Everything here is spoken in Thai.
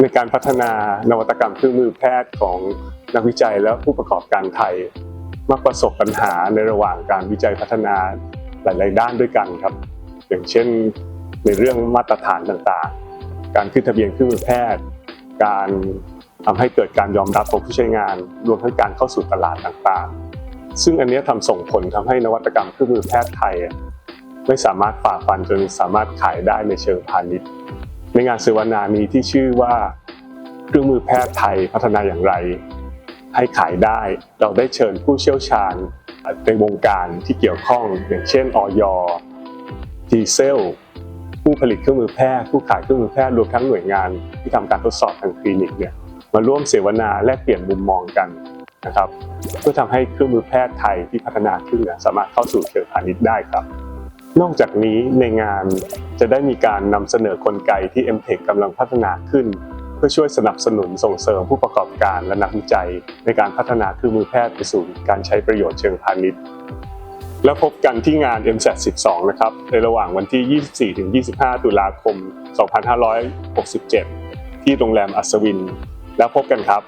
ในการพัฒนานวัตกรรมเครื่องมือแพทย์ของนักวิจัยและผู้ประกอบการไทยมักประสบปัญหาในระหว่างการวิจัยพัฒนาหลาย ๆ ด้านด้วยกันครับ อย่างเช่นในเรื่องมาตรฐานต่างๆ การขึ้นทะเบียนเครื่องมือแพทย์ การทำให้เกิดการยอมรับของผู้ใช้งาน รวมทั้งการเข้าสู่ตลาดต่างๆ ซึ่งอันนี้ยทำส่งผลทำให้นวัตกรรมเครื่องมือแพทย์ไทย ไม่สามารถฝ่าฟันจนสามารถขายได้ในเชิงพาณิชย์ ในงานเสวนานี้ที่ชื่อว่าเครื่องมือแพทย์ไทยพัฒนาอย่างไร ให้ขายได้ เราได้เชิญผู้เชี่ยวชาญในวงการที่เกี่ยวข้องอย่างเช่นออยดีเซล ผู้ผลิตเครื่องมือแพทย์ ผู้ขายเครื่องมือแพทย์รวมทั้งหน่วยงานที่ทำการทดสอบทางคลินิกเนี่ยมาร่วมเสวนาแลกเปลี่ยนมุมมองกันนะครับ เพื่อทำให้เครื่องมือแพทย์ไทยที่พัฒนาขึ้นสามารถเข้าสู่เชิงพาณิชย์ได้ครับ นอกจากนี้ในงานจะได้มีการนำเสนอกลไกที่ m t e c h กำลังพัฒนาขึ้น เพื่อช่วยสนับสนุนส่งเสริมผู้ประกอบการและนักวิจัย ในการพัฒนาเครื่องมือแพทย์ไปสู่การใช้ประโยชน์เชิงพาณิชย์ แล้วพบกันที่งาน MSAT 12 นะครับ ในระหว่างวันที่ 24-25 ตุลาคม 2567 ที่โรงแรมอัศวิน แล้วพบกันครับ